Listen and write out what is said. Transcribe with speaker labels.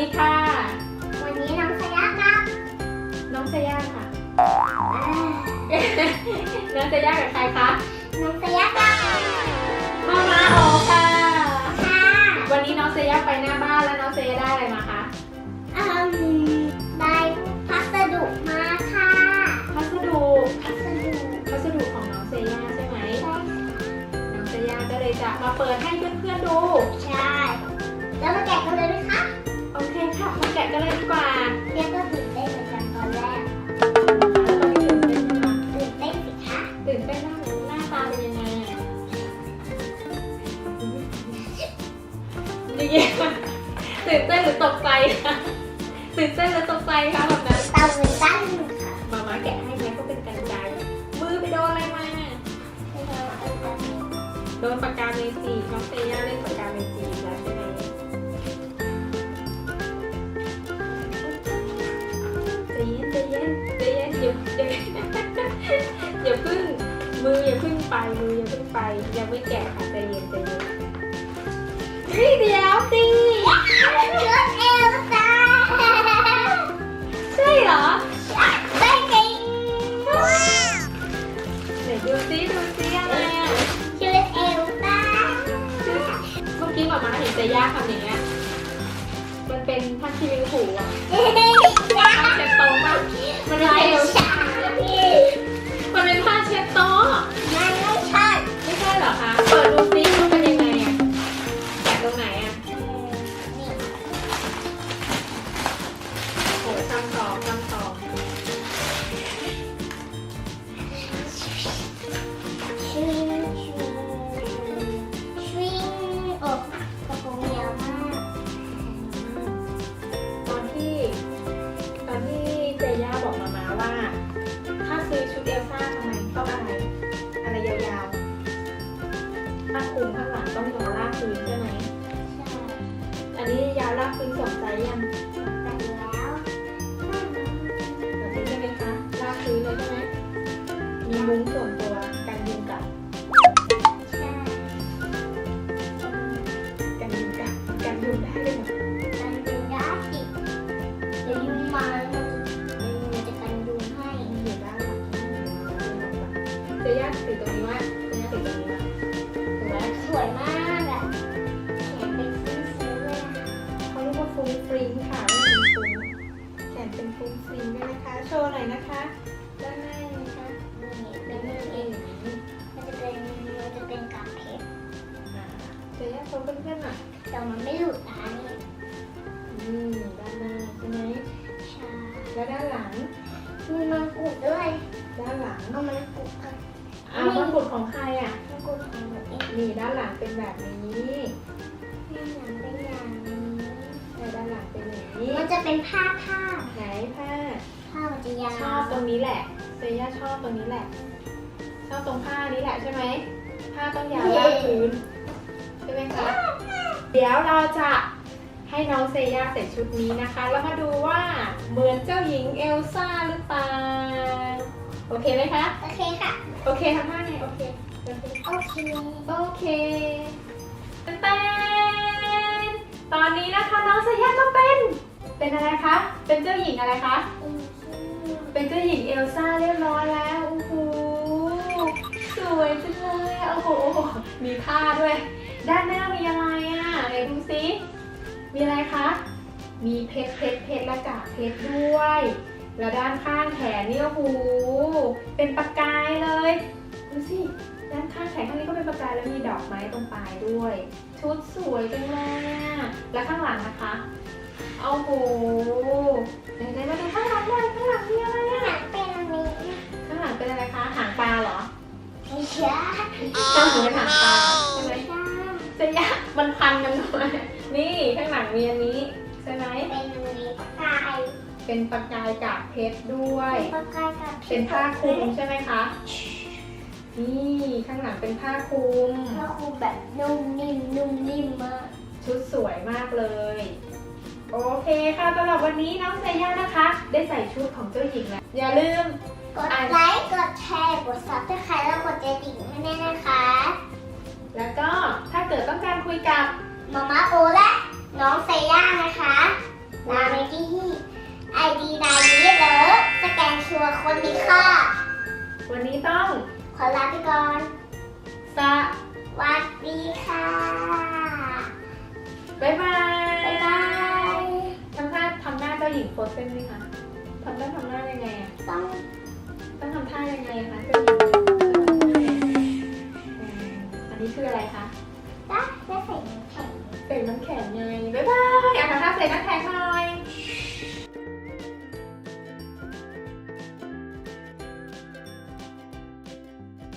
Speaker 1: ดีค่ะ
Speaker 2: วันนี้น้องสยามครับ
Speaker 1: น้องเซย่าค่ะ
Speaker 2: อ่า
Speaker 1: น้องเซย่ากับใครคะ
Speaker 2: น้องสยามครับ ตื่นเต้นหรื
Speaker 1: อตกใจคะตื่นเต้นหรือตกใจคะแบบนั้น
Speaker 2: เตาเหมือนตั้งค่ะ
Speaker 1: มาม่าแกะให้ไหมก็เป็นกันไกรมือไปโดนอะไรมา
Speaker 2: ให้เราเอาไป
Speaker 1: โดนปากกาเมจิน้องเซย่าเล่นปากกาเมจิแล้วใช่ไหมใจเย็นใจเย็นใจเย็นอย่าอย่าอย่าพึ่งมืออย่าพึ่งไปมืออย่าพึ่งไปยังไม่แกะค่ะ จะยากทำอย่างเงี้ย มันเป็นผ้าคีริ้วหูอะ นี้ยา
Speaker 2: ว
Speaker 1: ลากพื้นสองไซส์ยัง
Speaker 2: แต่แล้ว
Speaker 1: แบบนี้ใช่ไหมคะลากพื้นเลยใช่ไหมมีมุ้งส่วนตัวกันยุงกัด
Speaker 2: ใช่
Speaker 1: กันยุงกัดกันยุงได้ด้วยเหรอ
Speaker 2: กันยุงได้สิเดี๋ยวยุงมาแล้วมันจะกันยุงให้
Speaker 1: อยู่ด้านหลังเจย่าติดตรงนี้ว่าเจย่าติดตรงนี้ว่า
Speaker 2: นะ
Speaker 1: คะด้านหน้านะคะ
Speaker 2: นี่เป็
Speaker 1: ด้านนหน้า
Speaker 2: เอ
Speaker 1: ง
Speaker 2: มันจะเป็นมันจะเป็นกากเพชร
Speaker 1: อ่าเจย่าโชว์เพื่อนๆหน่อย
Speaker 2: แต่มันไม่หลุดนะนี่
Speaker 1: อืมด้านหน้าใช่ไหม
Speaker 2: ใช่
Speaker 1: แล้วด้านหลัง
Speaker 2: มีมังกรด้วย
Speaker 1: ด้านหลัง
Speaker 2: เอามันกุดกัน
Speaker 1: อ่ามงกุฎของใครอะ
Speaker 2: มังกรของหนูเอง
Speaker 1: นี่ด้านหลังเป็นแบบนี้
Speaker 2: นี่หนังเป็นอย่างนี้
Speaker 1: แต่ด้านหลังเป็นอย่างนี้
Speaker 2: มันจะเป็นผ้าผ้า
Speaker 1: ไหนผ้า
Speaker 2: ผ้ามันจะยาว
Speaker 1: ชอบตรงนี้แหละเซย่าชอบตรงนี้แหละ ชอบตรงผ้านี้แหละใช่ไหมผ้าต้องยาวลากพื้นใช่ไหมคะเดี๋ยวเราจะให้น้องเซย่าใส่ชุดนี้นะคะ แล้วมาดูว่าเหมือนเจ้าหญิงเอลซ่าหรือเปล่าโอเคไหมคะ
Speaker 2: โอเคค่ะ
Speaker 1: โอเคทำท่าไงโอเคโอเค
Speaker 2: โอเค
Speaker 1: โอเคเต้นตอนนี้นะคะน้องเซย่าก็เป็น เป็นอะไรคะ เป็นเจ้าหญิงอะไรคะเป็นเจ้า หญิงเอลซ่าเรียบร้อยแล้วโอ้โหสวยจังเลยโอ้โหมีผ้าด้วย ด้านหน้ามีอะไรอะไหนดูซิมีอะไรคะมีเพชรเพชรเพชรและกากเพชรด้วย แล้วด้านข้างแขนนี่โอ้โหเป็นประกายเลยดูสิด้านข้างแขนข้างนี้ก็เป็นประกายแล้วมีดอกไม้ตรงปลายด้วย ชุดสวยจังเลยอะแล้วข้างหลังนะคะโอ้โหไหนๆมาดูข้างหลัง ไม่
Speaker 2: ใช่
Speaker 1: ข้างหลังเป็นหางปลาใช่ไหม
Speaker 2: ใช่
Speaker 1: จะยากมันพันกันด้วยนี่ข้างหลังมีอันนี้ใช่ไหม
Speaker 2: เป็นอันนี้ปากกาย
Speaker 1: เป็นประกายกากเพชรด้วย
Speaker 2: ปากายกับ
Speaker 1: เป็นผ้าคลุมใช่ไหมคะ นี่ข้างหลังเป็นผ้าคลุม
Speaker 2: ผ้าคลุมแบบนุ่มนิ่มนุ่มนิ่มมาก
Speaker 1: ชุดสวยมากเลย โอเคค่ะสำหรับวันนี้น้องเซย่านะคะ ได้ใส่ชุดของเจ้าหญิงแล้ว อย่าลืม
Speaker 2: ดไลค์กดแชร์กดซับสไครต์แล้วกดกระดิ่งให้แน่นะคะ
Speaker 1: แล้วก็ถ้าเกิดต้องการคุยกับ
Speaker 2: มาม่าโอและ น้องเซย่านะคะ
Speaker 1: ตามไป
Speaker 2: ที่ไอดีนายนี้เลยสแกนชัวร์คนนี้ค่ะ
Speaker 1: วันนี้ต้อง
Speaker 2: ขอลาไปก่อน
Speaker 1: ส
Speaker 2: วัสดีค่ะ
Speaker 1: บ๊ายบาย
Speaker 2: บ๊ายบาย
Speaker 1: ทำหน้าทำหน้าเจ้าหญิงโพสเซนไหมคะทำหน้าทำหน้ายังไงอะ
Speaker 2: ต้อง
Speaker 1: ต้องทำท่ายังไงคะเจ้าหญิงอืมอันนี้คืออะไรคะ
Speaker 2: ได้ได้ใส่น้ำแข็ง
Speaker 1: เสกน้ำแข็งไงบ๊ายบายอะทำท่าเสกน้ำแข็งหน่อ